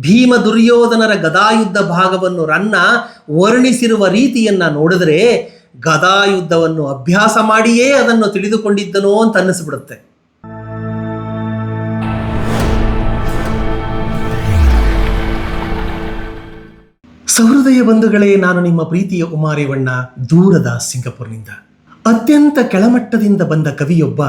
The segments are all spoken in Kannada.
ಭೀಮ ದುರ್ಯೋಧನರ ಗದಾಯುದ್ಧ ಭಾಗವನ್ನು ರನ್ನ ವರ್ಣಿಸಿರುವ ರೀತಿಯನ್ನ ನೋಡಿದ್ರೆ ಗದಾಯುದ್ಧವನ್ನು ಅಭ್ಯಾಸ ಮಾಡಿಯೇ ಅದನ್ನು ತಿಳಿದುಕೊಂಡಿದ್ದನೋ ಅಂತ ಅನ್ನಿಸ್ಬಿಡುತ್ತೆ. ಸಹೃದಯ ಬಂಧುಗಳೇ, ನಾನು ನಿಮ್ಮ ಪ್ರೀತಿಯ ಉಮಾರೇವಣ್ಣ, ದೂರದ ಸಿಂಗಪುರ್ನಿಂದ. ಅತ್ಯಂತ ಕೆಳಮಟ್ಟದಿಂದ ಬಂದ ಕವಿಯೊಬ್ಬ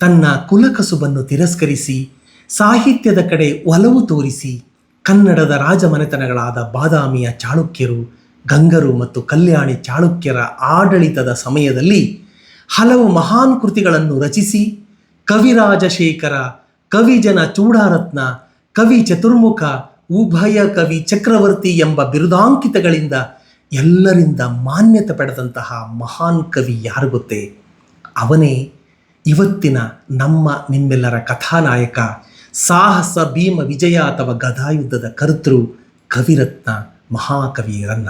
ತನ್ನ ಕುಲಕಸುಬನ್ನು ತಿರಸ್ಕರಿಸಿ, ಸಾಹಿತ್ಯದ ಕಡೆ ಒಲವು ತೋರಿಸಿ ಕನ್ನಡದ ರಾಜಮನೆತನಗಳಾದ ಬಾದಾಮಿಯ ಚಾಳುಕ್ಯರು, ಗಂಗರು ಮತ್ತು ಕಲ್ಯಾಣಿ ಚಾಳುಕ್ಯರ ಆಡಳಿತದ ಸಮಯದಲ್ಲಿ ಹಲವು ಮಹಾನ್ ಕೃತಿಗಳನ್ನು ರಚಿಸಿ ಕವಿರಾಜಶೇಖರ ಕವಿಜನ ಚೂಡಾರತ್ನ, ಕವಿ ಚತುರ್ಮುಖ, ಉಭಯ ಕವಿ ಚಕ್ರವರ್ತಿ ಎಂಬ ಬಿರುದಾಂಕಿತಗಳಿಂದ ಎಲ್ಲರಿಂದ ಮಾನ್ಯತೆ ಪಡೆದಂತಹ ಮಹಾನ್ ಕವಿ ಯಾರು ಗೊತ್ತೇ? ಅವನೇ ಇವತ್ತಿನ ನಮ್ಮ ನಿಮ್ಮೆಲ್ಲರ ಕಥಾನಾಯಕ ಸಾಹಸ, ಭೀಮ, ವಿಜಯ ಅಥವಾ ಗದಾಯುದ್ಧದ ಕರ್ತೃ ಕವಿರತ್ನ ಮಹಾಕವಿ ರನ್ನ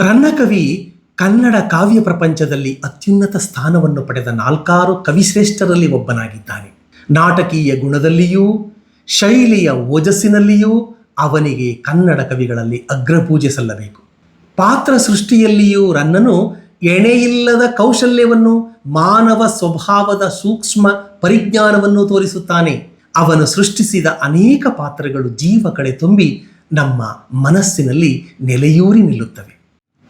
ರನ್ನಕವಿ ಕನ್ನಡ ಕಾವ್ಯ ಪ್ರಪಂಚದಲ್ಲಿ ಅತ್ಯುನ್ನತ ಸ್ಥಾನವನ್ನು ಪಡೆದ ನಾಲ್ಕಾರು ಕವಿಶ್ರೇಷ್ಠರಲ್ಲಿ ಒಬ್ಬನಾಗಿದ್ದಾನೆ. ನಾಟಕೀಯ ಗುಣದಲ್ಲಿಯೂ, ಶೈಲಿಯ ಓಜಸ್ಸಿನಲ್ಲಿಯೂ ಅವನಿಗೆ ಕನ್ನಡ ಕವಿಗಳಲ್ಲಿ ಅಗ್ರಪೂಜೆ ಸಲ್ಲಬೇಕು. ಪಾತ್ರ ಸೃಷ್ಟಿಯಲ್ಲಿಯೂ ರನ್ನನು ಎಣೆಯಿಲ್ಲದ ಕೌಶಲ್ಯವನ್ನು, ಮಾನವ ಸ್ವಭಾವದ ಸೂಕ್ಷ್ಮ ಪರಿಜ್ಞಾನವನ್ನು ತೋರಿಸುತ್ತಾನೆ. ಅವನು ಸೃಷ್ಟಿಸಿದ ಅನೇಕ ಪಾತ್ರಗಳು ಜೀವ ಕಡೆ ತುಂಬಿ ನಮ್ಮ ಮನಸ್ಸಿನಲ್ಲಿ ನೆಲೆಯೂರಿ ನಿಲ್ಲುತ್ತವೆ.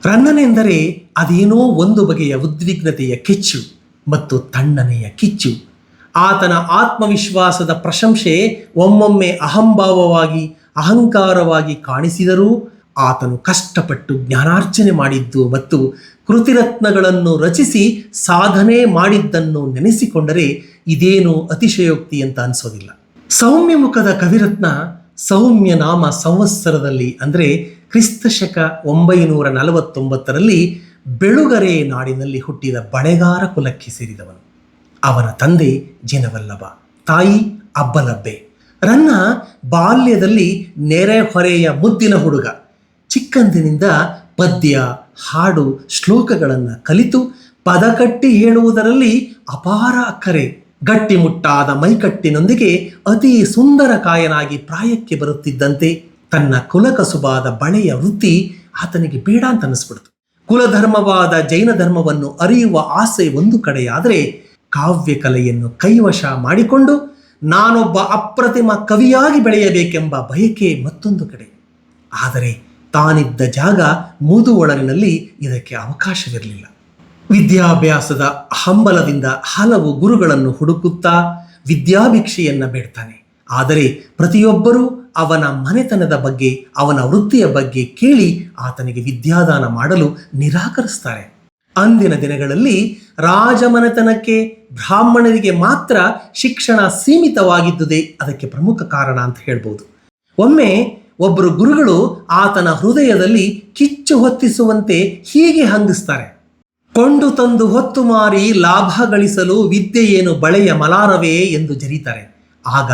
ರನ್ನನೆಂದರೆ ಅದೇನೋ ಒಂದು ಬಗೆಯ ಉದ್ವಿಗ್ನತೆಯ ಕಿಚ್ಚು ಮತ್ತು ತಣ್ಣನೆಯ ಕಿಚ್ಚು. ಆತನ ಆತ್ಮವಿಶ್ವಾಸದ ಪ್ರಶಂಸೆ ಒಮ್ಮೊಮ್ಮೆ ಅಹಂಭಾವವಾಗಿ, ಅಹಂಕಾರವಾಗಿ ಕಾಣಿಸಿದರೂ ಆತನು ಕಷ್ಟಪಟ್ಟು ಜ್ಞಾನಾರ್ಜನೆ ಮಾಡಿದ್ದು ಮತ್ತು ಕೃತಿರತ್ನಗಳನ್ನು ರಚಿಸಿ ಸಾಧನೆ ಮಾಡಿದ್ದನ್ನು ನೆನೆಸಿಕೊಂಡರೆ ಇದೇನು ಅತಿಶಯೋಕ್ತಿ ಅಂತ ಅನಿಸೋದಿಲ್ಲ. ಸೌಮ್ಯ ಮುಖದ ಕವಿರತ್ನ ಸೌಮ್ಯ ನಾಮ ಸಂವತ್ಸರದಲ್ಲಿ ಅಂದರೆ ಕ್ರಿಸ್ತಶಕ ಒಂಬೈನೂರ ನಲವತ್ತೊಂಬತ್ತರಲ್ಲಿ ಬೆಳುಗರೆ ನಾಡಿನಲ್ಲಿ ಹುಟ್ಟಿದ ಬಳೆಗಾರ ಕುಲಕ್ಕೆ ಸೇರಿದವನು. ಅವನ ತಂದೆ ಜಿನವಲ್ಲಭ, ತಾಯಿ ಅಬ್ಬಲಬ್ಬೆ. ರನ್ನ ಬಾಲ್ಯದಲ್ಲಿ ನೆರೆಹೊರೆಯ ಮುದ್ದಿನ ಹುಡುಗ. ಚಿಕ್ಕಂದಿನಿಂದ ಪದ್ಯ, ಹಾಡು, ಶ್ಲೋಕಗಳನ್ನು ಕಲಿತು ಪದಕಟ್ಟಿ ಹೇಳುವುದರಲ್ಲಿ ಅಪಾರ ಅಕ್ಕರೆ. ಗಟ್ಟಿಮುಟ್ಟಾದ ಮೈಕಟ್ಟಿನೊಂದಿಗೆ ಅತಿ ಸುಂದರ ಕಾಯನಾಗಿ ಪ್ರಾಯಕ್ಕೆ ಬರುತ್ತಿದ್ದಂತೆ ತನ್ನ ಕುಲಕಸುಬಾದ ಬಳೆಯ ವೃತ್ತಿ ಆತನಿಗೆ ಬೇಡ ಅಂತ ಅನ್ನಿಸ್ಬಿಡ್ತು ಕುಲಧರ್ಮವಾದ ಜೈನ ಧರ್ಮವನ್ನು ಅರಿಯುವ ಆಸೆ ಒಂದು ಕಡೆಯಾದರೆ ಕಾವ್ಯ ಕಲೆಯನ್ನು ಕೈವಶ ಮಾಡಿಕೊಂಡು ನಾನೊಬ್ಬ ಅಪ್ರತಿಮ ಕವಿಯಾಗಿ ಬೆಳೆಯಬೇಕೆಂಬ ಬಯಕೆ ಮತ್ತೊಂದು ಕಡೆ. ಆದರೆ ತಾನಿದ್ದ ಜಾಗ ಮುದುವೊಳರಿನಲ್ಲಿ ಇದಕ್ಕೆ ಅವಕಾಶವಿರಲಿಲ್ಲ. ವಿದ್ಯಾಭ್ಯಾಸದ ಹಂಬಲದಿಂದ ಹಲವು ಗುರುಗಳನ್ನು ಹುಡುಕುತ್ತಾ ವಿದ್ಯಾಭಿಕ್ಷೆಯನ್ನು ಬೇಡ್ತಾನೆ. ಆದರೆ ಪ್ರತಿಯೊಬ್ಬರೂ ಅವನ ಮನೆತನದ ಬಗ್ಗೆ, ಅವನ ವೃತ್ತಿಯ ಬಗ್ಗೆ ಕೇಳಿ ಆತನಿಗೆ ವಿದ್ಯಾದಾನ ಮಾಡಲು ನಿರಾಕರಿಸ್ತಾರೆ. ಅಂದಿನ ದಿನಗಳಲ್ಲಿ ರಾಜಮನೆತನಕ್ಕೆ ಬ್ರಾಹ್ಮಣರಿಗೆ ಮಾತ್ರ ಶಿಕ್ಷಣ ಸೀಮಿತವಾಗಿದ್ದುದೇ ಅದಕ್ಕೆ ಪ್ರಮುಖ ಕಾರಣ ಅಂತ ಹೇಳ್ಬೋದು. ಒಮ್ಮೆ ಒಬ್ಬರು ಗುರುಗಳು ಆತನ ಹೃದಯದಲ್ಲಿ ಕಿಚ್ಚು ಹೊತ್ತಿಸುವಂತೆ ಹೀಗೆ ಹಂಗಿಸ್ತಾರೆ ಕೊಂಡು ತಂದು ಹೊತ್ತು ಮಾರಿ ಲಾಭ ಗಳಿಸಲು ವಿದ್ಯೆಯೇನು ಬಳೆಯ ಮಲಾರವೇ ಎಂದು ಜರೀತಾರೆ. ಆಗ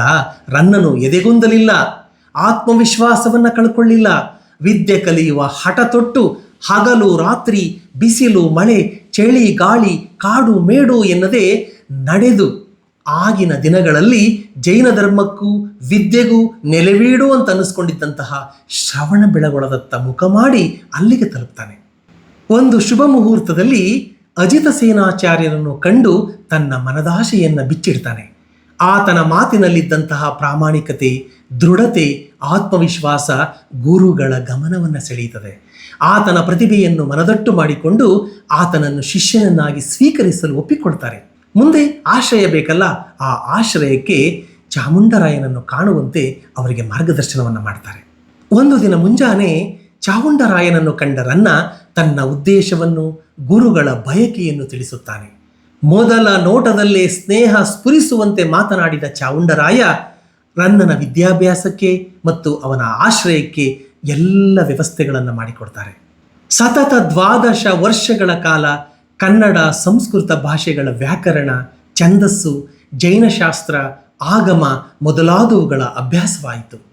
ರನ್ನನು ಎದೆಗುಂದಲಿಲ್ಲ, ಆತ್ಮವಿಶ್ವಾಸವನ್ನು ಕಳ್ಕೊಳ್ಳಿಲ್ಲ. ವಿದ್ಯೆ ಕಲಿಯುವ ಹಠ ತೊಟ್ಟು ಹಗಲು ರಾತ್ರಿ, ಬಿಸಿಲು, ಮಳೆ, ಚಳಿ, ಗಾಳಿ, ಕಾಡು, ಮೇಡು ಎನ್ನದೇ ನಡೆದು ಆಗಿನ ದಿನಗಳಲ್ಲಿ ಜೈನ ಧರ್ಮಕ್ಕೂ ವಿದ್ಯೆಗೂ ನೆಲೆವೀಡು ಅಂತ ಅನ್ನಿಸ್ಕೊಂಡಿದ್ದಂತಹ ಶ್ರವಣ ಬೆಳಗೊಳದತ್ತ ಮುಖ ಮಾಡಿ ಅಲ್ಲಿಗೆ ತಲುಪ್ತಾನೆ. ಒಂದು ಶುಭ ಮುಹೂರ್ತದಲ್ಲಿ ಅಜಿತ ಸೇನಾಚಾರ್ಯರನ್ನು ಕಂಡು ತನ್ನ ಮನದಾಶೆಯನ್ನು ಬಿಚ್ಚಿಡ್ತಾನೆ. ಆತನ ಮಾತಿನಲ್ಲಿದ್ದಂತಹ ಪ್ರಾಮಾಣಿಕತೆ, ದೃಢತೆ, ಆತ್ಮವಿಶ್ವಾಸ ಗುರುಗಳ ಗಮನವನ್ನು ಸೆಳೆಯುತ್ತದೆ. ಆತನ ಪ್ರತಿಭೆಯನ್ನು ಮನದಟ್ಟು ಮಾಡಿಕೊಂಡು ಆತನನ್ನು ಶಿಷ್ಯನನ್ನಾಗಿ ಸ್ವೀಕರಿಸಲು ಒಪ್ಪಿಕೊಳ್ತಾರೆ. ಮುಂದೆ ಆಶ್ರಯ ಬೇಕಲ್ಲ? ಆ ಆಶ್ರಯಕ್ಕೆ ಚಾಮುಂಡರಾಯನನ್ನು ಕಾಣುವಂತೆ ಅವರಿಗೆ ಮಾರ್ಗದರ್ಶನವನ್ನು ಮಾಡ್ತಾರೆ. ಒಂದು ದಿನ ಮುಂಜಾನೆ ಚಾಮುಂಡರಾಯನನ್ನು ಕಂಡ ರನ್ನ ತನ್ನ ಉದ್ದೇಶವನ್ನು, ಗುರುಗಳ ಬಯಕೆಯನ್ನು ತಿಳಿಸುತ್ತಾನೆ. ಮೊದಲ ನೋಟದಲ್ಲೇ ಸ್ನೇಹ ಸ್ಫುರಿಸುವಂತೆ ಮಾತನಾಡಿದ ಚಾವುಂಡರಾಯ ರನ್ನನ ವಿದ್ಯಾಭ್ಯಾಸಕ್ಕೆ ಮತ್ತು ಅವನ ಆಶ್ರಯಕ್ಕೆ ಎಲ್ಲ ವ್ಯವಸ್ಥೆಗಳನ್ನು ಮಾಡಿಕೊಡ್ತಾರೆ. ಸತತ ದ್ವಾದಶ ವರ್ಷಗಳ ಕಾಲ ಕನ್ನಡ ಸಂಸ್ಕೃತ ಭಾಷೆಗಳ ವ್ಯಾಕರಣ, ಛಂದಸ್ಸು, ಜೈನಶಾಸ್ತ್ರ, ಆಗಮ ಮೊದಲಾದವುಗಳ ಅಭ್ಯಾಸವಾಯಿತು.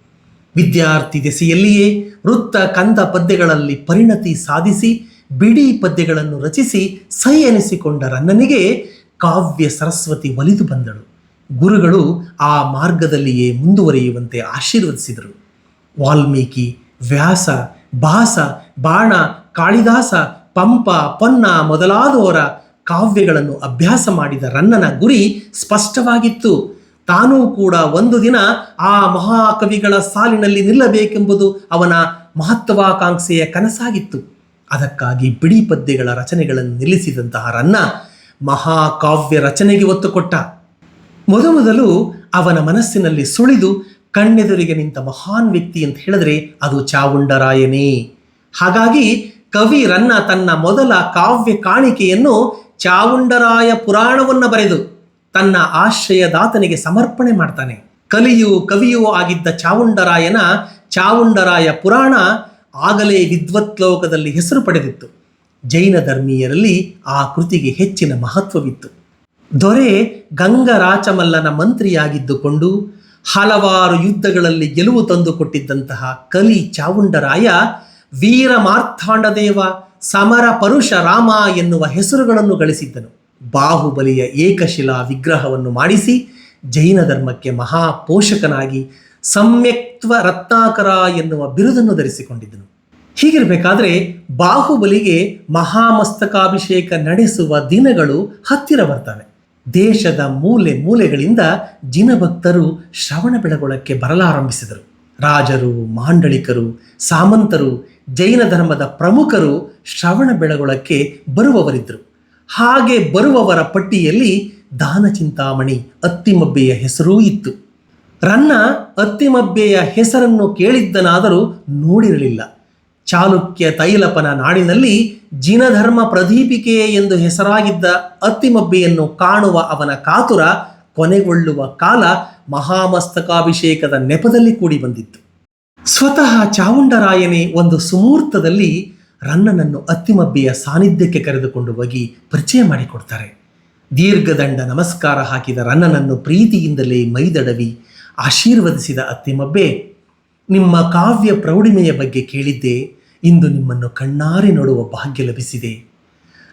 ವಿದ್ಯಾರ್ಥಿ ದೆಸೆಯಲ್ಲಿಯೇ ವೃತ್ತ ಕಂದ ಪದ್ಯಗಳಲ್ಲಿ ಪರಿಣತಿ ಸಾಧಿಸಿ, ಬಿಡಿ ಪದ್ಯಗಳನ್ನು ರಚಿಸಿ ಸೈ ಎನಿಸಿಕೊಂಡ ರನ್ನನಿಗೆ ಕಾವ್ಯ ಸರಸ್ವತಿ ಒಲಿದು ಬಂದಳು. ಗುರುಗಳು ಆ ಮಾರ್ಗದಲ್ಲಿಯೇ ಮುಂದುವರಿಯುವಂತೆ ಆಶೀರ್ವದಿಸಿದರು. ವಾಲ್ಮೀಕಿ, ವ್ಯಾಸ ಭಾಸ ಬಾಣ, ಕಾಳಿದಾಸ ಪಂಪ, ಪೊನ್ನ ಮೊದಲಾದವರ ಕಾವ್ಯಗಳನ್ನು ಅಭ್ಯಾಸ ಮಾಡಿದ ರನ್ನನ ಗುರಿ ಸ್ಪಷ್ಟವಾಗಿತ್ತು. ತಾನೂ ಕೂಡ ಒಂದು ದಿನ ಆ ಮಹಾಕವಿಗಳ ಸಾಲಿನಲ್ಲಿ ನಿಲ್ಲಬೇಕೆಂಬುದು ಅವನ ಮಹತ್ವಾಕಾಂಕ್ಷೆಯ ಕನಸಾಗಿತ್ತು. ಅದಕ್ಕಾಗಿ ಬಿಡಿ ಪದ್ಯಗಳ ರಚನೆಗಳನ್ನು ನಿಲ್ಲಿಸಿದಂತಹ ರನ್ನ ಮಹಾಕಾವ್ಯ ರಚನೆಗೆ ಒತ್ತು ಕೊಟ್ಟ ಮೊದಮೊದಲು ಅವನ ಮನಸ್ಸಿನಲ್ಲಿ ಸುಳಿದು ಕಣ್ಣೆದುರಿಗೆ ನಿಂತ ಮಹಾನ್ ವ್ಯಕ್ತಿ ಅಂತ ಹೇಳಿದ್ರೆ ಅದು ಚಾವುಂಡರಾಯನೇ. ಹಾಗಾಗಿ ಕವಿ ರನ್ನ ತನ್ನ ಮೊದಲ ಕಾವ್ಯ ಕಾಣಿಕೆಯನ್ನು ಚಾವುಂಡರಾಯ ಪುರಾಣವನ್ನು ಬರೆದು ತನ್ನ ಆಶ್ರಯದಾತನಿಗೆ ಸಮರ್ಪಣೆ ಮಾಡ್ತಾನೆ. ಕಲಿಯೂ ಕವಿಯೂ ಆಗಿದ್ದ ಚಾವುಂಡರಾಯನ ಚಾವುಂಡರಾಯ ಪುರಾಣ ಆಗಲೇ ವಿದ್ವತ್ಲೋಕದಲ್ಲಿ ಹೆಸರು ಪಡೆದಿತ್ತು. ಜೈನ ಧರ್ಮೀಯರಲ್ಲಿ ಆ ಕೃತಿಗೆ ಹೆಚ್ಚಿನ ಮಹತ್ವವಿತ್ತು. ದೊರೆ ಗಂಗರಾಚಮಲ್ಲನ ಮಂತ್ರಿಯಾಗಿದ್ದುಕೊಂಡು ಹಲವಾರು ಯುದ್ಧಗಳಲ್ಲಿ ಗೆಲುವು ತಂದುಕೊಟ್ಟಿದ್ದಂತಹ ಕಲಿ ಚಾವುಂಡರಾಯ ವೀರ ಮಾರ್ಥಾಂಡದೇವ ಸಮರ ಪರುಷ ರಾಮ ಎನ್ನುವ ಹೆಸರುಗಳನ್ನು ಗಳಿಸಿದ್ದನು. ಬಾಹುಬಲಿಯ ಏಕಶಿಲಾ ವಿಗ್ರಹವನ್ನು ಮಾಡಿಸಿ ಜೈನ ಧರ್ಮಕ್ಕೆ ಮಹಾಪೋಷಕನಾಗಿ ಸಮ್ಯಕ್ತ್ವ ರತ್ನಾಕರ ಎನ್ನುವ ಬಿರುದನ್ನು ಧರಿಸಿಕೊಂಡಿದ್ದನು. ಹೀಗಿರಬೇಕಾದ್ರೆ ಬಾಹುಬಲಿಗೆ ಮಹಾಮಸ್ತಕಾಭಿಷೇಕ ನಡೆಸುವ ದಿನಗಳು ಹತ್ತಿರ ಬರ್ತವೆ. ದೇಶದ ಮೂಲೆ ಮೂಲೆಗಳಿಂದ ಜಿನಭಕ್ತರು ಶ್ರವಣ ಬೆಳಗೊಳಕ್ಕೆ ಬರಲಾರಂಭಿಸಿದರು. ರಾಜರು, ಮಾಂಡಳಿಕರು, ಸಾಮಂತರು ಜೈನ ಧರ್ಮದ ಪ್ರಮುಖರು ಶ್ರವಣ ಬೆಳಗೊಳಕ್ಕೆ ಬರುವವರಿದ್ದರು. ಹಾಗೆ ಬರುವವರ ಪಟ್ಟಿಯಲ್ಲಿ ದಾನ ಚಿಂತಾಮಣಿ ಅತ್ತಿಮಬ್ಬೆಯ ಹೆಸರೂ ಇತ್ತು. ರನ್ನ ಅತ್ತಿಮಬ್ಬೆಯ ಹೆಸರನ್ನು ಕೇಳಿದ್ದನಾದರೂ ನೋಡಿರಲಿಲ್ಲ. ಚಾಲುಕ್ಯ ತೈಲಪನ ನಾಡಿನಲ್ಲಿ ಜಿನಧರ್ಮ ಪ್ರದೀಪಿಕೆ ಎಂದು ಹೆಸರಾಗಿದ್ದ ಅತ್ತಿಮಬ್ಬೆಯನ್ನು ಕಾಣುವ ಅವನ ಕಾತುರ ಕೊನೆಗೊಳ್ಳುವ ಕಾಲ ಮಹಾಮಸ್ತಕಾಭಿಷೇಕದ ನೆಪದಲ್ಲಿ ಕೂಡಿ ಬಂದಿತ್ತು. ಸ್ವತಃ ಚಾವುಂಡರಾಯನೇ ಒಂದು ಸುಮೂರ್ತದಲ್ಲಿ ರನ್ನನನ್ನು ಅತ್ತಿಮಬ್ಬಿಯ ಸಾನ್ನಿಧ್ಯಕ್ಕೆ ಕರೆದುಕೊಂಡು ಹೋಗಿ ಪರಿಚಯ ಮಾಡಿಕೊಡ್ತಾರೆ. ದೀರ್ಘದಂಡ ನಮಸ್ಕಾರ ಹಾಕಿದ ರನ್ನನನ್ನು ಪ್ರೀತಿಯಿಂದಲೇ ಮೈದಡವಿ ಆಶೀರ್ವದಿಸಿದ ಅತ್ತಿಮಬ್ಬೆ, ನಿಮ್ಮ ಕಾವ್ಯ ಪ್ರೌಢಿಮೆಯ ಬಗ್ಗೆ ಕೇಳಿದ್ದೆ, ಇಂದು ನಿಮ್ಮನ್ನು ಕಣ್ಣಾರೆ ನೋಡುವ ಭಾಗ್ಯ ಲಭಿಸಿದೆ.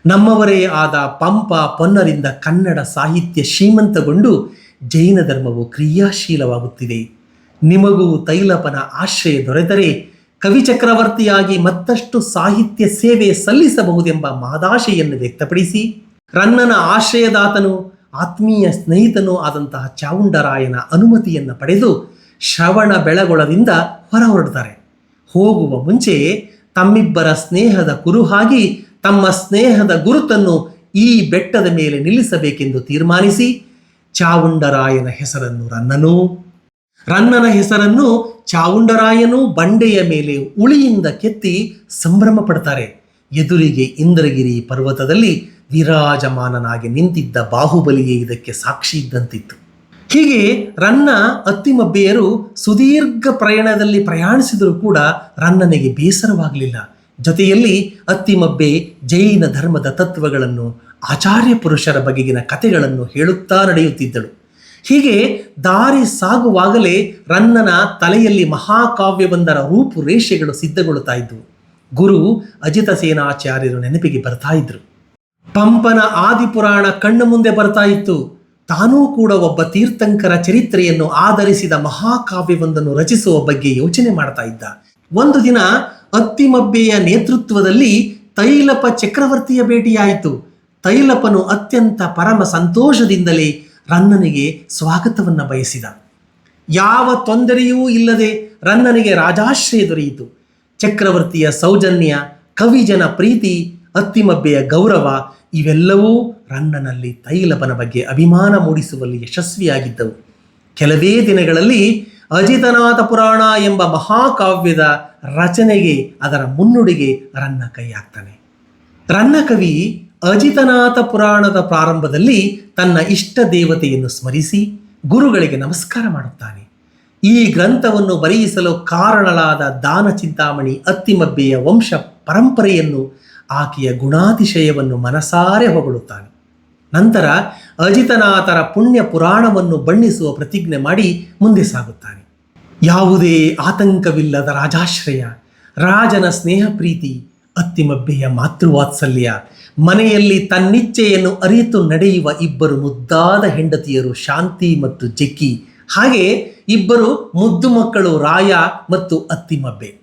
ನಮ್ಮವರೇ ಆದ ಪಂಪ ಪೊನ್ನರಿಂದ ಕನ್ನಡ ಸಾಹಿತ್ಯ ಶ್ರೀಮಂತಗೊಂಡು ಜೈನ ಧರ್ಮವು ಕ್ರಿಯಾಶೀಲವಾಗುತ್ತಿದೆ. ನಿಮಗೂ ತೈಲಪನ ಆಶ್ರಯ ದೊರೆತರೆ. ಕವಿ ಚಕ್ರವರ್ತಿಯಾಗಿ ಮತ್ತಷ್ಟು ಸಾಹಿತ್ಯ ಸೇವೆ ಸಲ್ಲಿಸಬಹುದೆಂಬ ಮಾದಾಶೆಯನ್ನು ವ್ಯಕ್ತಪಡಿಸಿ, ರನ್ನನ ಆಶ್ರಯದಾತನು, ಆತ್ಮೀಯ ಸ್ನೇಹಿತನೂ ಆದಂತಹ ಚಾವುಂಡರಾಯನ ಅನುಮತಿಯನ್ನು ಪಡೆದು ಶ್ರವಣ ಬೆಳಗೊಳದಿಂದ ಹೊರ ಹೊರಡ್ತಾರೆ ಹೋಗುವ ಮುಂಚೆ ತಮ್ಮಿಬ್ಬರ ಸ್ನೇಹದ ಕುರುಹಾಗಿ ತಮ್ಮ ಸ್ನೇಹದ ಗುರುತನ್ನು ಈ ಬೆಟ್ಟದ ಮೇಲೆ ನಿಲ್ಲಿಸಬೇಕೆಂದು ತೀರ್ಮಾನಿಸಿ, ಚಾವುಂಡರಾಯನ ಹೆಸರನ್ನು ರನ್ನನೂ. ರನ್ನನ ಹೆಸರನ್ನು ಚಾವುಂಡರಾಯನು ಬಂಡೆಯ ಮೇಲೆ ಉಳಿಯಿಂದ ಕೆತ್ತಿ ಸಂಭ್ರಮ ಪಡ್ತಾರೆ ಎದುರಿಗೆ ಇಂದ್ರಗಿರಿ ಪರ್ವತದಲ್ಲಿ ವಿರಾಜಮಾನನಾಗಿ ನಿಂತಿದ್ದ ಬಾಹುಬಲಿಯೇ ಇದಕ್ಕೆ ಸಾಕ್ಷಿ ಇದ್ದಂತಿತ್ತು. ಹೀಗೆ ರನ್ನ ಅತ್ತಿಮಬ್ಬೆಯರು ಸುದೀರ್ಘ ಪ್ರಯಾಣದಲ್ಲಿ ಪ್ರಯಾಣಿಸಿದರೂ ಕೂಡ ರನ್ನನಿಗೆ ಬೇಸರವಾಗಲಿಲ್ಲ. ಜೊತೆಯಲ್ಲಿ ಅತ್ತಿಮಬ್ಬೆ ಜೈನ ಧರ್ಮದ ತತ್ವಗಳನ್ನು, ಆಚಾರ್ಯ ಪುರುಷರ ಬಗೆಗಿನ ಕಥೆಗಳನ್ನು ಹೇಳುತ್ತಾ ನಡೆಯುತ್ತಿದ್ದಳು. ಹೀಗೆ ದಾರಿ ಸಾಗುವಾಗಲೇ ರನ್ನನ ತಲೆಯಲ್ಲಿ ಮಹಾಕಾವ್ಯವೊಂದರ ರೂಪುರೇಷೆಗಳು ಸಿದ್ಧಗೊಳ್ಳುತ್ತಾ ಇದ್ದವು ಗುರು ಅಜಿತ ಸೇನಾಚಾರ್ಯರು ನೆನಪಿಗೆ ಬರ್ತಾ ಇದ್ರು. ಪಂಪನ ಆದಿಪುರಾಣ ಕಣ್ಣು ಮುಂದೆ ಬರ್ತಾ ಇತ್ತು. ತಾನೂ ಕೂಡ ಒಬ್ಬ ತೀರ್ಥಂಕರ ಚರಿತ್ರೆಯನ್ನು ಆಧರಿಸಿದ ಮಹಾಕಾವ್ಯವೊಂದನ್ನು ರಚಿಸುವ ಬಗ್ಗೆ ಯೋಚನೆ ಮಾಡ್ತಾ ಇದ್ದ. ಒಂದು ದಿನ ಅತ್ತಿಮಬ್ಬೆಯ ನೇತೃತ್ವದಲ್ಲಿ ತೈಲಪ ಚಕ್ರವರ್ತಿಯ ಭೇಟಿಯಾಯಿತು. ತೈಲಪನು ಅತ್ಯಂತ ಪರಮ ಸಂತೋಷದಿಂದಲೇ ರನ್ನನಿಗೆ ಸ್ವಾಗತವನ್ನು ಬಯಸಿದ. ಯಾವ ತೊಂದರೆಯೂ ಇಲ್ಲದೆ ರನ್ನನಿಗೆ ರಾಜಾಶ್ರಯ ದೊರೆಯಿತು. ಚಕ್ರವರ್ತಿಯ ಸೌಜನ್ಯ, ಕವಿಜನ ಪ್ರೀತಿ, ಅತ್ತಿಮಬ್ಬೆಯ ಗೌರವ ಇವೆಲ್ಲವೂ ರನ್ನನಲ್ಲಿ ತೈಲಪನ ಬಗ್ಗೆ ಅಭಿಮಾನ ಮೂಡಿಸುವಲ್ಲಿ ಯಶಸ್ವಿಯಾಗಿದ್ದವು. ಕೆಲವೇ ದಿನಗಳಲ್ಲಿ ಅಜಿತನಾಥ ಪುರಾಣ ಎಂಬ ಮಹಾಕಾವ್ಯದ ರಚನೆಗೆ ಅದರ ಮುನ್ನುಡಿಗೆ ರನ್ನ ಕೈ ಹಾಕ್ತಾನೆ ರನ್ನ ಕವಿ ಅಜಿತನಾಥ ಪುರಾಣದ ಪ್ರಾರಂಭದಲ್ಲಿ ತನ್ನ ಇಷ್ಟ ದೇವತೆಯನ್ನು ಸ್ಮರಿಸಿ ಗುರುಗಳಿಗೆ ನಮಸ್ಕಾರ ಮಾಡುತ್ತಾನೆ. ಈ ಗ್ರಂಥವನ್ನು ಬರೆಯಿಸಲು ಕಾರಣಳಾದ ದಾನ ಚಿಂತಾಮಣಿ ಅತ್ತಿಮಬ್ಬೆಯ ವಂಶ ಪರಂಪರೆಯನ್ನು ಆಕೆಯ ಗುಣಾತಿಶಯವನ್ನು ಮನಸಾರೆ ಹೊಗಳುತ್ತಾನೆ. ನಂತರ ಅಜಿತನಾಥರ ಪುಣ್ಯ ಪುರಾಣವನ್ನು ಬಣ್ಣಿಸುವ ಪ್ರತಿಜ್ಞೆ ಮಾಡಿ ಮುಂದೆ ಸಾಗುತ್ತಾನೆ. ಯಾವುದೇ ಆತಂಕವಿಲ್ಲದ ರಾಜಾಶ್ರಯ, ರಾಜನ ಸ್ನೇಹ ಪ್ರೀತಿ ಅತ್ತಿಮಬ್ಬೆಯ ಮಾತೃವಾತ್ಸಲ್ಯ, ಮನೆಯಲ್ಲಿ ತನ್ನಿಚ್ಛೆಯನ್ನು ಅರಿತು ನಡೆಯುವ ಇಬ್ಬರು ಮುದ್ದಾದ ಹೆಂಡತಿಯರು ಶಾಂತಿ ಮತ್ತು ಜೆಕ್ಕಿ ಹಾಗೆ ಇಬ್ಬರು ಮುದ್ದು ಮಕ್ಕಳು ರಾಯ ಮತ್ತು ಅತ್ತಿಮಬ್ಬೆ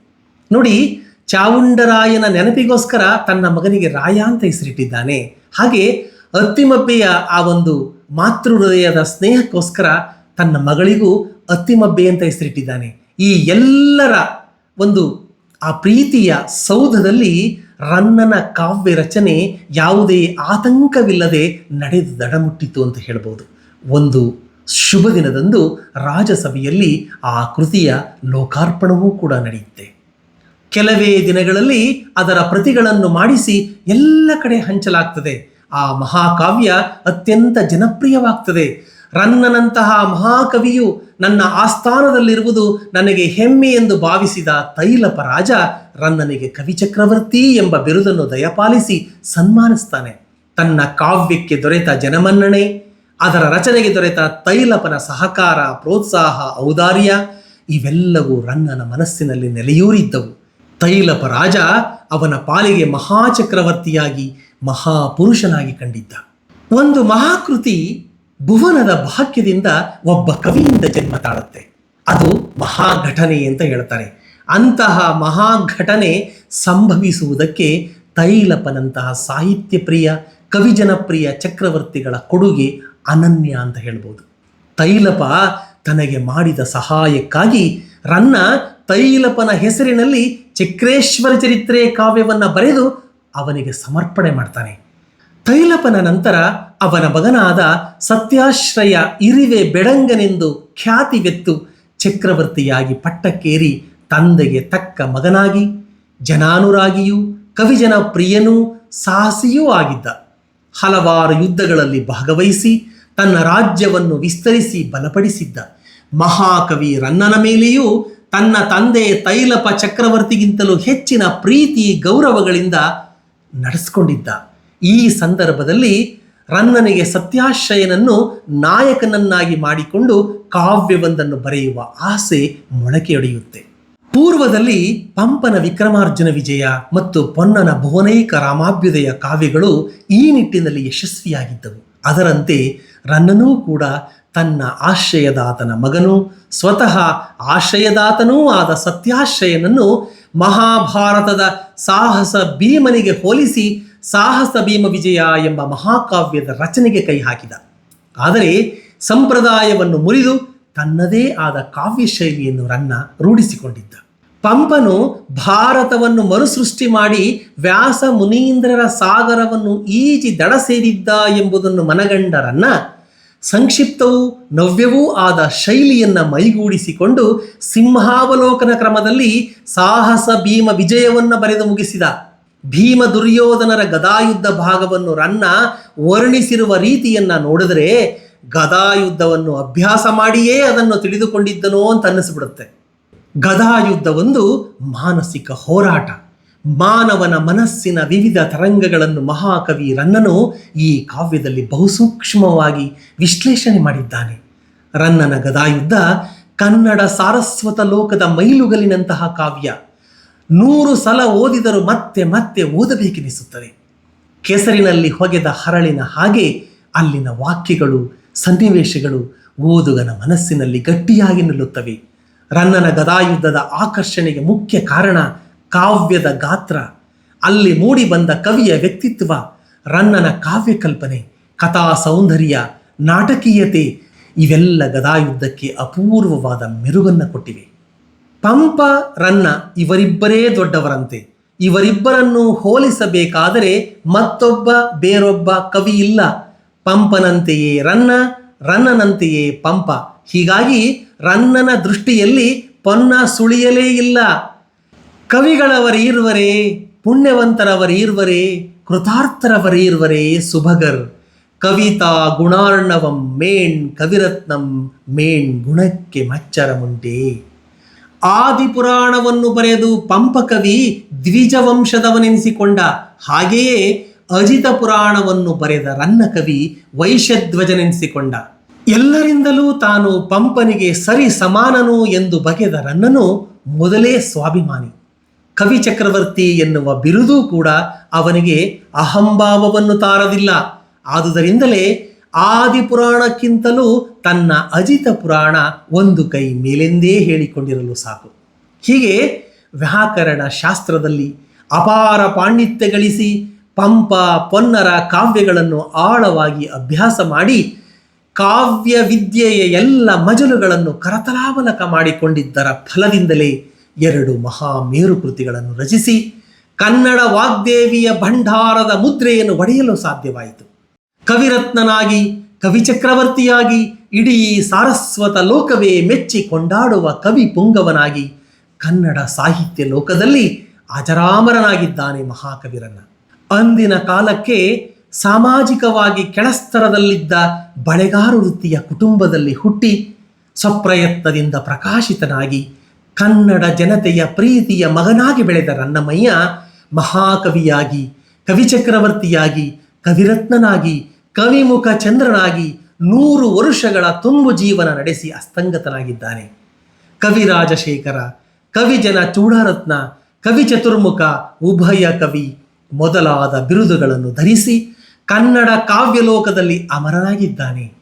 ನೋಡಿ, ಚಾವುಂಡರಾಯನ ನೆನಪಿಗೋಸ್ಕರ ತನ್ನ ಮಗನಿಗೆ ರಾಯ ಅಂತ ಹೆಸರಿಟ್ಟಿದ್ದಾನೆ. ಹಾಗೆ ಅತ್ತಿಮಬ್ಬೆಯ ಆ ಒಂದು ಮಾತೃ ಹೃದಯದ ಸ್ನೇಹಕ್ಕೋಸ್ಕರ ತನ್ನ ಮಗಳಿಗೂ ಅತ್ತಿಮಬ್ಬೆ ಅಂತ ಹೆಸರಿಟ್ಟಿದ್ದಾನೆ. ಈ ಎಲ್ಲರ ಒಂದು ಆ ಪ್ರೀತಿಯ ಸೌಧದಲ್ಲಿ ರನ್ನನ ಕಾವ್ಯ ರಚನೆ ಯಾವುದೇ ಆತಂಕವಿಲ್ಲದೆ ನಡೆದು ದಡಮುಟ್ಟಿತು ಅಂತ ಹೇಳ್ಬೋದು. ಒಂದು ಶುಭ ದಿನದಂದು ರಾಜಸಭೆಯಲ್ಲಿ ಆ ಕೃತಿಯ ಲೋಕಾರ್ಪಣವೂ ಕೂಡ ನಡೆಯುತ್ತೆ. ಕೆಲವೇ ದಿನಗಳಲ್ಲಿ ಅದರ ಪ್ರತಿಗಳನ್ನು ಮಾಡಿಸಿ ಎಲ್ಲ ಕಡೆ ಹಂಚಲಾಗ್ತದೆ. ಆ ಮಹಾಕಾವ್ಯ ಅತ್ಯಂತ ಜನಪ್ರಿಯವಾಗ್ತದೆ. ರನ್ನನಂತಹ ಮಹಾಕವಿಯು ನನ್ನ ಆಸ್ಥಾನದಲ್ಲಿರುವುದು ನನಗೆ ಹೆಮ್ಮೆ ಎಂದು ಭಾವಿಸಿದ ತೈಲಪ ರಾಜ ರನ್ನನಿಗೆ ಕವಿಚಕ್ರವರ್ತಿ ಎಂಬ ಬಿರುದನ್ನು ದಯಪಾಲಿಸಿ ಸನ್ಮಾನಿಸ್ತಾನೆ. ತನ್ನ ಕಾವ್ಯಕ್ಕೆ ದೊರೆತ ಜನಮನ್ನಣೆ, ಅದರ ರಚನೆಗೆ ದೊರೆತ ತೈಲಪನ ಸಹಕಾರ, ಪ್ರೋತ್ಸಾಹ, ಔದಾರ್ಯ, ಇವೆಲ್ಲವೂ ರನ್ನನ ಮನಸ್ಸಿನಲ್ಲಿ ನೆಲೆಯೂರಿದ್ದವು. ತೈಲಪ ರಾಜ ಅವನ ಪಾಲಿಗೆ ಮಹಾಚಕ್ರವರ್ತಿಯಾಗಿ ಮಹಾಪುರುಷನಾಗಿ ಕಂಡಿದ್ದ. ಒಂದು ಮಹಾಕೃತಿ ಭುವನದ ಭಾಗ್ಯದಿಂದ ಒಬ್ಬ ಕವಿಯಿಂದ ಜನ್ಮ ತಾಳುತ್ತೆ. ಅದು ಮಹಾಘಟನೆ ಅಂತ ಹೇಳ್ತಾರೆ. ಅಂತಹ ಮಹಾಘಟನೆ ಸಂಭವಿಸುವುದಕ್ಕೆ ತೈಲಪನಂತಹ ಸಾಹಿತ್ಯ ಪ್ರಿಯ ಕವಿ ಜನಪ್ರಿಯ ಚಕ್ರವರ್ತಿಗಳ ಕೊಡುಗೆ ಅನನ್ಯ ಅಂತ ಹೇಳ್ಬೋದು. ತೈಲಪ ತನಗೆ ಮಾಡಿದ ಸಹಾಯಕ್ಕಾಗಿ ರನ್ನ ತೈಲಪನ ಹೆಸರಿನಲ್ಲಿ ಚಕ್ರೇಶ್ವರ ಚರಿತ್ರೆ ಕಾವ್ಯವನ್ನು ಬರೆದು ಅವನಿಗೆ ಸಮರ್ಪಣೆ ಮಾಡ್ತಾನೆ. ತೈಲಪನ ನಂತರ ಅವನ ಮಗನಾದ ಸತ್ಯಾಶ್ರಯ ಇರಿವೆ ಬೆಡಂಗನೆಂದು ಖ್ಯಾತಿಗೆತ್ತು ಚಕ್ರವರ್ತಿಯಾಗಿ ಪಟ್ಟಕ್ಕೇರಿ ತಂದೆಗೆ ತಕ್ಕ ಮಗನಾಗಿ, ಜನಾನುರಾಗಿಯೂ ಕವಿಜನ ಪ್ರಿಯನೂ ಸಾಹಸಿಯೂ ಆಗಿದ್ದ. ಹಲವಾರು ಯುದ್ಧಗಳಲ್ಲಿ ಭಾಗವಹಿಸಿ ತನ್ನ ರಾಜ್ಯವನ್ನು ವಿಸ್ತರಿಸಿ ಬಲಪಡಿಸಿದ್ದ. ಮಹಾಕವಿ ರನ್ನನ ಮೇಲೆಯೂ ತನ್ನ ತಂದೆ ತೈಲಪ ಚಕ್ರವರ್ತಿಗಿಂತಲೂ ಹೆಚ್ಚಿನ ಪ್ರೀತಿ ಗೌರವಗಳಿಂದ ನಡೆಸ್ಕೊಂಡಿದ್ದ. ಈ ಸಂದರ್ಭದಲ್ಲಿ ರನ್ನನಿಗೆ ಸತ್ಯಾಶ್ರಯನನ್ನು ನಾಯಕನನ್ನಾಗಿ ಮಾಡಿಕೊಂಡು ಕಾವ್ಯವೊಂದನ್ನು ಬರೆಯುವ ಆಸೆ ಮೊಳಕೆಯೊಡೆಯುತ್ತೆ. ಪೂರ್ವದಲ್ಲಿ ಪಂಪನ ವಿಕ್ರಮಾರ್ಜುನ ವಿಜಯ ಮತ್ತು ಪೊನ್ನನ ಭುವನೈಕ ರಾಮಾಭ್ಯುದಯ ಕಾವ್ಯಗಳು ಈ ನಿಟ್ಟಿನಲ್ಲಿ ಯಶಸ್ವಿಯಾಗಿದ್ದವು. ಅದರಂತೆ ರನ್ನನೂ ಕೂಡ ತನ್ನ ಆಶ್ರಯದಾತನ ಮಗನು ಸ್ವತಃ ಆಶ್ರಯದಾತನೂ ಆದ ಸತ್ಯಾಶ್ರಯನನ್ನು ಮಹಾಭಾರತದ ಸಾಹಸ ಭೀಮನಿಗೆ ಹೋಲಿಸಿ ಸಾಹಸ ಭೀಮ ವಿಜಯ ಎಂಬ ಮಹಾಕಾವ್ಯದ ರಚನೆಗೆ ಕೈ ಹಾಕಿದ. ಆದರೆ ಸಂಪ್ರದಾಯವನ್ನು ಮುರಿದು ತನ್ನದೇ ಆದ ಕಾವ್ಯ ಶೈಲಿಯನ್ನು ರನ್ನ ರೂಢಿಸಿಕೊಂಡಿದ್ದ. ಪಂಪನು ಭಾರತವನ್ನು ಮರುಸೃಷ್ಟಿ ಮಾಡಿ ವ್ಯಾಸ ಮುನೀಂದ್ರರ ಸಾಗರವನ್ನು ಈಜಿ ದಡ ಸೇರಿದ್ದ ಎಂಬುದನ್ನು ಮನಗಂಡ ರನ್ನ ಸಂಕ್ಷಿಪ್ತವೂ ನವ್ಯವೂ ಆದ ಶೈಲಿಯನ್ನ ಮೈಗೂಡಿಸಿಕೊಂಡು ಸಿಂಹಾವಲೋಕನ ಕ್ರಮದಲ್ಲಿ ಸಾಹಸ ಭೀಮ ವಿಜಯವನ್ನ ಬರೆದು ಮುಗಿಸಿದ. ಭೀಮ ದುರ್ಯೋಧನರ ಗದಾಯುದ್ಧ ಭಾಗವನ್ನು ರನ್ನ ವರ್ಣಿಸಿರುವ ರೀತಿಯನ್ನ ನೋಡಿದ್ರೆ ಗದಾಯುದ್ಧವನ್ನು ಅಭ್ಯಾಸ ಮಾಡಿಯೇ ಅದನ್ನು ತಿಳಿದುಕೊಂಡಿದ್ದನೋ ಅಂತ ಅನ್ನಿಸ್ಬಿಡುತ್ತೆ. ಗದಾಯುದ್ಧ ಒಂದು ಮಾನಸಿಕ ಹೋರಾಟ. ಮಾನವನ ಮನಸ್ಸಿನ ವಿವಿಧ ತರಂಗಗಳನ್ನು ಮಹಾಕವಿ ರನ್ನನು ಈ ಕಾವ್ಯದಲ್ಲಿ ಬಹುಸೂಕ್ಷ್ಮವಾಗಿ ವಿಶ್ಲೇಷಣೆ ಮಾಡಿದ್ದಾನೆ. ರನ್ನನ ಗದಾಯುದ್ಧ ಕನ್ನಡ ಸಾರಸ್ವತ ಲೋಕದ ಮೈಲುಗಲಿನಂತಹ ಕಾವ್ಯ. ನೂರು ಸಲ ಓದಿದರೂ ಮತ್ತೆ ಮತ್ತೆ ಓದಬೇಕೆನಿಸುತ್ತದೆ. ಕೆಸರಿನಲ್ಲಿ ಹೊಗೆದ ಹರಳಿನ ಹಾಗೆ ಅಲ್ಲಿನ ವಾಕ್ಯಗಳು, ಸನ್ನಿವೇಶಗಳು ಓದುಗನ ಮನಸ್ಸಿನಲ್ಲಿ ಗಟ್ಟಿಯಾಗಿ ನಿಲ್ಲುತ್ತವೆ. ರನ್ನನ ಗದಾಯುದ್ಧದ ಆಕರ್ಷಣೆಗೆ ಮುಖ್ಯ ಕಾರಣ ಕಾವ್ಯದ ಗಾತ್ರ. ಅಲ್ಲಿ ಮೂಡಿ ಬಂದ ಕವಿಯ ವ್ಯಕ್ತಿತ್ವ, ರನ್ನನ ಕಾವ್ಯ ಕಲ್ಪನೆ ಕಥಾ ಸೌಂದರ್ಯ ನಾಟಕೀಯತೆ ಇವೆಲ್ಲ ಗದಾಯುದ್ಧಕ್ಕೆ ಅಪೂರ್ವವಾದ ಮೆರುಗನ್ನು ಕೊಟ್ಟಿವೆ. ಪಂಪ ರನ್ನ ಇವರಿಬ್ಬರೇ ದೊಡ್ಡವರಂತೆ. ಇವರಿಬ್ಬರನ್ನು ಹೋಲಿಸಬೇಕಾದರೆ ಮತ್ತೊಬ್ಬ ಬೇರೊಬ್ಬ ಕವಿ ಇಲ್ಲ. ಪಂಪನಂತೆಯೇ ರನ್ನ, ರನ್ನನಂತೆಯೇ ಪಂಪ. ಹೀಗಾಗಿ ರನ್ನನ ದೃಷ್ಟಿಯಲ್ಲಿ ಪೊನ್ನ ಸುಳಿಯಲೇ ಇಲ್ಲ. ಕವಿಗಳವರೀರ್ವರೇ, ಪುಣ್ಯವಂತರವರೀರ್ವರೇ, ಕೃತಾರ್ಥರವರೀರ್ವರೇ ಸುಭಗರ್. ಕವಿತಾ ಗುಣಾರ್ಣವಂ ಮೇಣ್ ಕವಿರತ್ನಂ ಮೇಣ್ ಗುಣಕ್ಕೆ ಮಚ್ಚರ ಮಚ್ಚರಮುಂಟೆ. ಆದಿಪುರಾಣವನ್ನು ಬರೆದು ಪಂಪಕವಿ ದ್ವಿಜವಂಶದವನೆನಿಸಿಕೊಂಡ, ಹಾಗೆಯೇ ಅಜಿತ ಪುರಾಣವನ್ನು ಬರೆದ ರನ್ನ ಕವಿ ವೈಶಧ್ವಜನೆನಿಸಿಕೊಂಡ. ಎಲ್ಲರಿಂದಲೂ ತಾನು ಪಂಪನಿಗೆ ಸರಿ ಸಮಾನನು ಎಂದು ಬಗೆದ ರನ್ನನು ಮೊದಲೇ ಸ್ವಾಭಿಮಾನಿ. ಕವಿ ಚಕ್ರವರ್ತಿ ಎನ್ನುವ ಬಿರುದು ಕೂಡ ಅವನಿಗೆ ಅಹಂಭಾವವನ್ನು ತಾರದಿಲ್ಲ. ಆದುದರಿಂದಲೇ ಆದಿಪುರಾಣಕ್ಕಿಂತಲೂ ತನ್ನ ಅಜಿತ ಪುರಾಣ ಒಂದು ಕೈ ಮೇಲೆಂದೇ ಹೇಳಿಕೊಂಡಿರಲು ಸಾಕು. ಹೀಗೆ ವ್ಯಾಕರಣ ಶಾಸ್ತ್ರದಲ್ಲಿ ಅಪಾರ ಪಾಂಡಿತ್ಯ ಗಳಿಸಿ ಪಂಪ ಪೊನ್ನರ ಕಾವ್ಯಗಳನ್ನು ಆಳವಾಗಿ ಅಭ್ಯಾಸ ಮಾಡಿ ಕಾವ್ಯ ವಿದ್ಯೆಯ ಎಲ್ಲ ಮಜಲುಗಳನ್ನು ಕರತಲಾವಲಕ ಮಾಡಿಕೊಂಡಿದ್ದರ ಫಲದಿಂದಲೇ ಎರಡು ಮಹಾ ಮೇರುಕೃತಿಗಳನ್ನು ರಚಿಸಿ ಕನ್ನಡ ವಾಗ್ದೇವಿಯ ಭಂಡಾರದ ಮುದ್ರೆಯನ್ನು ಒಡೆಯಲು ಸಾಧ್ಯವಾಯಿತು. ಕವಿರತ್ನನಾಗಿ ಕವಿಚಕ್ರವರ್ತಿಯಾಗಿ ಇಡೀ ಸಾರಸ್ವತ ಲೋಕವೇ ಮೆಚ್ಚಿ ಕೊಂಡಾಡುವ ಕವಿ ಪುಂಗವನಾಗಿ ಕನ್ನಡ ಸಾಹಿತ್ಯ ಲೋಕದಲ್ಲಿ ಅಜರಾಮರನಾಗಿದ್ದಾನೆ ಮಹಾಕವಿರನ್ನ. ಅಂದಿನ ಕಾಲಕ್ಕೆ ಸಾಮಾಜಿಕವಾಗಿ ಕೆಳಸ್ತರದಲ್ಲಿದ್ದ ಬಳೆಗಾರು ವೃತ್ತಿಯ ಕುಟುಂಬದಲ್ಲಿ ಹುಟ್ಟಿ ಸ್ವಪ್ರಯತ್ನದಿಂದ ಪ್ರಕಾಶಿತನಾಗಿ ಕನ್ನಡ ಜನತೆಯ ಪ್ರೀತಿಯ ಮಗನಾಗಿ ಬೆಳೆದ ರನ್ನಮಯ್ಯ ಮಹಾಕವಿಯಾಗಿ, ಕವಿಚಕ್ರವರ್ತಿಯಾಗಿ, ಕವಿರತ್ನನಾಗಿ ಕವಿಮುಖ ಚಂದ್ರನಾಗಿ ನೂರು ವರುಷಗಳ ತುಂಬು ಜೀವನ ನಡೆಸಿ ಅಸ್ತಂಗತನಾಗಿದ್ದಾನೆ. ಕವಿ ರಾಜಶೇಖರ ಕವಿಜನ ಚೂಡಾರತ್ನ ಕವಿ ಚತುರ್ಮುಖ ಉಭಯ ಕವಿ ಮೊದಲಾದ ಬಿರುದುಗಳನ್ನು ಧರಿಸಿ ಕನ್ನಡ ಕಾವ್ಯಲೋಕದಲ್ಲಿ ಅಮರನಾಗಿದ್ದಾನೆ.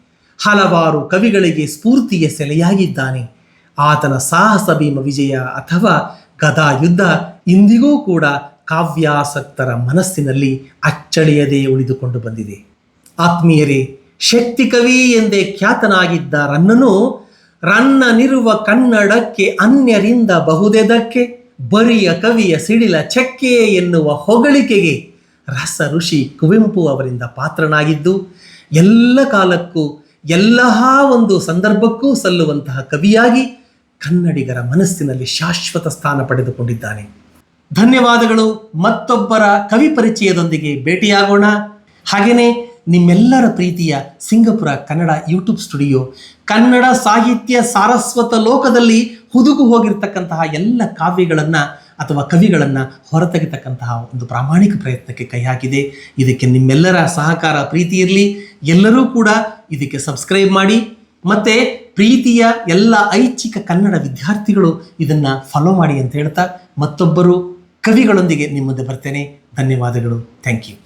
ಹಲವಾರು ಕವಿಗಳಿಗೆ ಸ್ಫೂರ್ತಿಯ ಸೆಲೆಯಾಗಿದ್ದಾನೆ. ಆತನ ಸಾಹಸ ಭೀಮ ವಿಜಯ ಅಥವಾ ಗದಾ ಯುದ್ಧ ಇಂದಿಗೂ ಕೂಡ ಕಾವ್ಯಾಸಕ್ತರ ಮನಸ್ಸಿನಲ್ಲಿ ಅಚ್ಚಳಿಯದೇ ಉಳಿದುಕೊಂಡು ಬಂದಿದೆ. ಆತ್ಮೀಯರೇ, ಶಕ್ತಿ ಕವಿ ಎಂದೇ ಖ್ಯಾತನಾಗಿದ್ದ ರನ್ನನು ರನ್ನನಿರುವ ಕನ್ನಡಕ್ಕೆ ಅನ್ಯರಿಂದ ಬಹುದೆದಕ್ಕೆ, ಬರಿಯ ಕವಿಯ ಸಿಡಿಲ ಚಕ್ಕೆ ಎನ್ನುವ ಹೊಗಳಿಕೆಗೆ ರಸ ಋಷಿ ಕುವೆಂಪು ಅವರಿಂದ ಪಾತ್ರನಾಗಿದ್ದು, ಎಲ್ಲ ಕಾಲಕ್ಕೂ, ಎಲ್ಲ ಒಂದು ಸಂದರ್ಭಕ್ಕೂ ಸಲ್ಲುವಂತಹ ಕವಿಯಾಗಿ ಕನ್ನಡಿಗರ ಮನಸ್ಸಿನಲ್ಲಿ ಶಾಶ್ವತ ಸ್ಥಾನ ಪಡೆದುಕೊಂಡಿದ್ದಾನೆ. ಧನ್ಯವಾದಗಳು, ಮತ್ತೊಬ್ಬರ ಕವಿ ಪರಿಚಯದೊಂದಿಗೆ ಭೇಟಿಯಾಗೋಣ. ಹಾಗೆಯೇ ನಿಮ್ಮೆಲ್ಲರ ಪ್ರೀತಿಯ Singapura Kannada YouTube studio. Kannada ಸಾಹಿತ್ಯ ಸಾರಸ್ವತ ಲೋಕದಲ್ಲಿ ಹುದುಗು ಹೋಗಿರ್ತಕ್ಕಂತಹ ಎಲ್ಲ ಕಾವ್ಯಗಳನ್ನು ಅಥವಾ ಕವಿಗಳನ್ನು ಹೊರತೆಗೆತಕ್ಕಂತಹ ಒಂದು ಪ್ರಾಮಾಣಿಕ ಪ್ರಯತ್ನಕ್ಕೆ ಕೈ ಹಾಕಿದೆ ಇದಕ್ಕೆ ನಿಮ್ಮೆಲ್ಲರ ಸಹಕಾರ ಪ್ರೀತಿ ಇರಲಿ. ಎಲ್ಲರೂ ಕೂಡ ಇದಕ್ಕೆ ಸಬ್ಸ್ಕ್ರೈಬ್ ಮಾಡಿ. ಮತ್ತು ಪ್ರೀತಿಯ ಎಲ್ಲ ಐಚ್ಛಿಕ ಕನ್ನಡ ವಿದ್ಯಾರ್ಥಿಗಳು ಇದನ್ನು ಫಾಲೋ ಮಾಡಿ ಅಂತ ಹೇಳ್ತಾ ಮತ್ತೊಬ್ಬರು ಕವಿಗಳೊಂದಿಗೆ ನಿಮ್ಮ ಮುಂದೆ ಬರ್ತೇನೆ. ಧನ್ಯವಾದಗಳು. Thank you